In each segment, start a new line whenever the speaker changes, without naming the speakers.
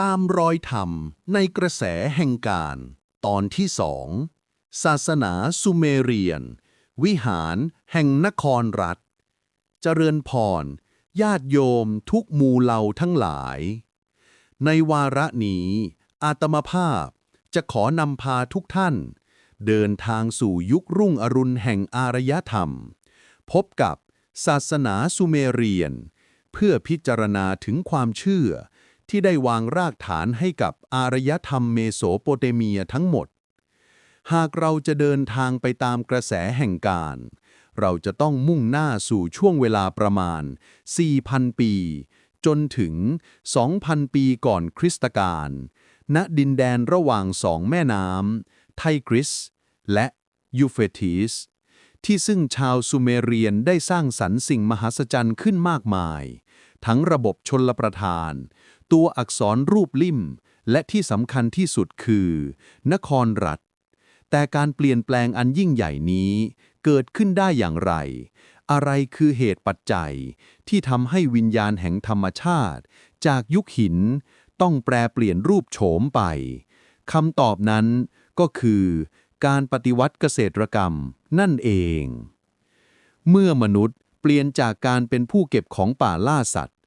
ตามรอยธรรมในกระแสแห่งการ ตอนที่สอง ศาสนาสุเมเรียน วิหารแห่งนครรัฐ เจริญพร ญาติโยมทุกมูเหล่าทั้งหลาย ในวาระนี้ อาตมาภาพจะขอนำพาทุกท่าน เดินทางสู่ยุครุ่งอรุณแห่งอารยธรรม พบกับศาสนาสุเมเรียน เพื่อพิจารณาถึงความเชื่อ ที่ได้วางรากฐานให้กับอารยธรรมเมโสโปเตเมียทั้งหมด หากเราจะเดินทางไปตามกระแสแห่งการ เราจะต้องมุ่งหน้าสู่ช่วงเวลาประมาณ 4,000 ปี จนถึง 2,000 ปีก่อนคริสตกาลณดินแดนระหว่างสองแม่น้ำไทกริส และยูเฟติสที่ซึ่งชาวซูเมเรียนได้สร้างสรรค์สิ่งมหัศจรรย์ขึ้นมากมาย ทั้งระบบชนลประทาน ตัวอักษรรูปลิ่ม และที่สำคัญที่สุดคือ นครรัฐ แต่การเปลี่ยนแปลงอันยิ่งใหญ่นี้ เกิดขึ้นได้อย่างไร อะไรคือเหตุปัจจัย ที่ทำให้วิญญาณแห่งธรรมชาติ จากยุคหิน ต้องแปรเปลี่ยนรูปโฉมไปคำตอบนั้นก็คือการปฏิวัติเกษตรกรรมนั่นเอง เมื่อมนุษย์ เปลี่ยนจากการเป็นผู้เก็บของป่าล่าสัตว์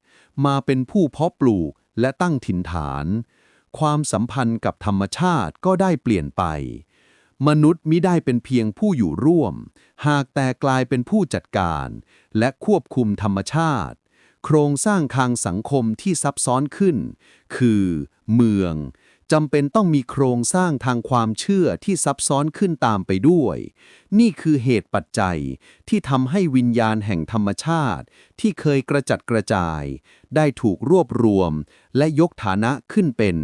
มาเป็นผู้เพาะปลูกและตั้งถิ่นฐาน ความสัมพันธ์กับธรรมชาติก็ได้เปลี่ยนไป มนุษย์มิได้เป็นเพียงผู้อยู่ร่วม หากแต่กลายเป็นผู้จัดการ และควบคุมธรรมชาติ โครงสร้างทางสังคมที่ซับซ้อนขึ้น คือ เมือง จำเป็นต้องมีโครงสร้างทางความเชื่อที่ซับซ้อนขึ้นตามไปด้วย นี่คือเหตุปัจจัยที่ทำให้วิญญาณแห่งธรรมชาติ ที่เคยกระจัดกระจาย ได้ถูกรวบรวม และยกฐานะขึ้นเป็น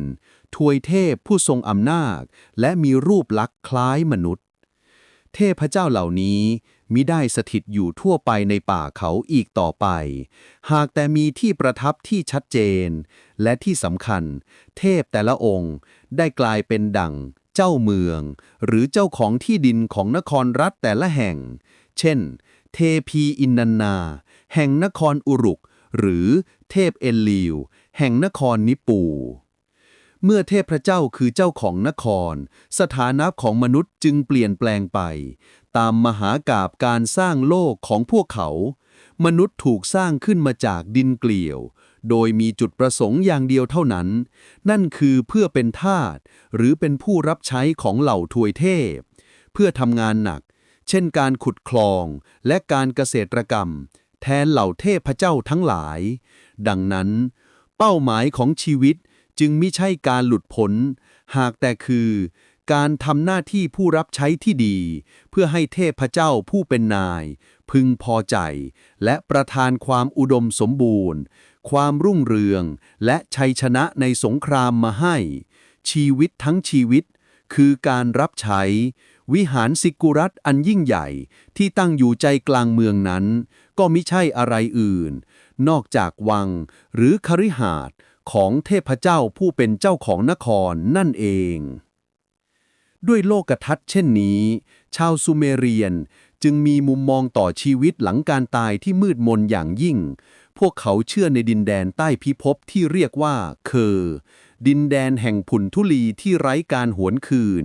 ทวยเทพผู้ทรงอำนาจ และมีรูปลักษณ์คล้ายมนุษย์ เทพเจ้าเหล่านี้ มิได้สถิตอยู่ทั่วไปในป่าเขาอีกต่อไป หากแต่มีที่ประทับที่ชัดเจน และที่สำคัญ เทพแต่ละองค์ได้กลายเป็นดั่ง เจ้าเมือง หรือเจ้าของที่ดินของนครรัฐแต่ละแห่ง เช่น เทพีอินนันนา แห่งนครอุรุก หรือเทพเอลลิวแห่งนครนิปู เมื่อเทพเจ้าคือเจ้าของนคร สถานะของมนุษย์จึงเปลี่ยนแปลงไป ตามมหากาบการสร้างโลกของพวกเขา มนุษย์ถูกสร้างขึ้นมาจากดินเกลียว โดยมีจุดประสงค์อย่างเดียวเท่านั้น นั่นคือเพื่อเป็นทาสหรือเป็นผู้รับใช้ของเหล่าทวยเทพ เพื่อทำงานหนัก เช่นการขุดคลองและการเกษตรกรรม แทนเหล่าเทพเจ้าทั้งหลาย ดังนั้น เป้าหมายของชีวิต จึงไม่ใช่การหลุดพ้นหากแต่คือ การทำหน้าที่ผู้รับใช้ที่ดี เพื่อให้เทพเจ้าผู้เป็นนาย พึงพอใจ และประทานความอุดมสมบูรณ์ ความรุ่งเรือง และชัยชนะในสงครามมาให้ ชีวิตทั้งชีวิต คือการรับใช้ วิหารสิกุรัตอันยิ่งใหญ่ที่ตั้งอยู่ใจกลางเมืองนั้น ก็มิใช่อะไรอื่น นอกจากวังหรือคฤหาสน์ ของเทพเจ้าผู้เป็นเจ้าของนครนั่นเอง ด้วยโลกทัศน์เช่นนี้ ชาวซูเมเรียนจึงมีมุมมองต่อชีวิตหลังการตายที่มืดมนอย่างยิ่ง พวกเขาเชื่อในดินแดนใต้พิภพที่เรียกว่าเคอดินแดนแห่งผุนทุลีที่ไร้การหวนคืน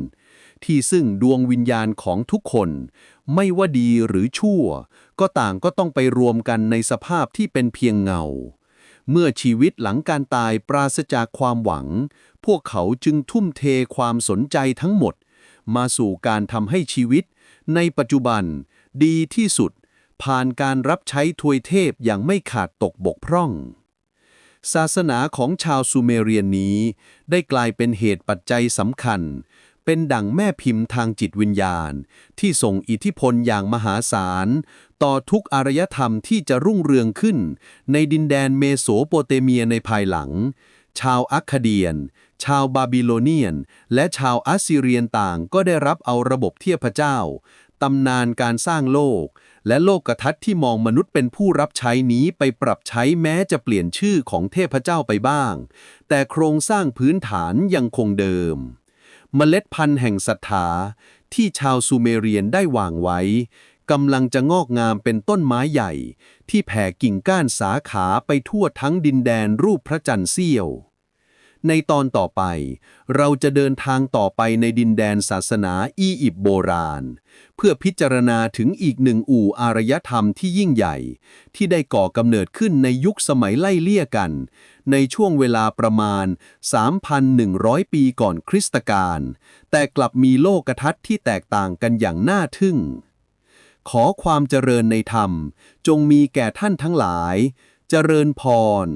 ที่ซึ่งดวงวิญญาณของทุกคน ไม่ว่าดีหรือชั่ว ก็ต่างก็ต้องไปรวมกันในสภาพที่เป็นเพียงเงา เมื่อชีวิตหลังการตายปราศจากความหวัง พวกเขาจึงทุ่มเทความสนใจทั้งหมด มาสู่การทำให้ชีวิต ในปัจจุบัน ดีที่สุด ผ่านการรับใช้ทวยเทพอย่างไม่ขาดตกบกพร่อง ศาสนาของชาวซูเมเรียนนี้ ได้กลายเป็นเหตุปัจจัยสำคัญ เป็นดั่งแม่พิมพ์ทางจิตวิญญาณ ที่ส่งอิทธิพลอย่างมหาศาล ต่อทุกอารยธรรมที่จะรุ่งเรืองขึ้น ในดินแดนเมโสโปเตเมียในภายหลัง ชาวอัคคเดียน ชาวบาบิโลเนียน และชาวอัสซีเรียนต่างก็ได้รับเอาระบบเทียพเจ้า ตำนานการสร้างโลก และโลกทัศน์ที่มองมนุษย์เป็นผู้รับใช้นี้ไปปรับใช้แม้จะเปลี่ยนชื่อของเทพเจ้าไปบ้าง แต่โครงสร้างพื้นฐานยังคงเดิม เมล็ดพันธุ์แห่งศรัทธาที่ชาวซูเมเรียนได้วางไว้กำลังจะงอกงามเป็นต้นไม้ใหญ่ ที่แผ่กิ่งก้านสาขาไปทั่วทั้งดินแดนรูปพระจันทร์เสี้ยว
ในตอนต่อไป เราจะเดินทางต่อไปในดินแดนศาสนาอียิปต์โบราณ เพื่อพิจารณาถึงอีกหนึ่งอู่อารยธรรมที่ยิ่งใหญ่ ที่ได้ก่อกำเนิดขึ้นในยุคสมัยไล่เลี่ยกัน ในช่วงเวลาประมาณ 3,100 ปีก่อนคริสตกาลแต่กลับมีโลกทัศน์ที่แตกต่างกันอย่างน่าทึ่ง ขอความเจริญในธรรม จงมีแก่ท่านทั้งหลาย เจริญพร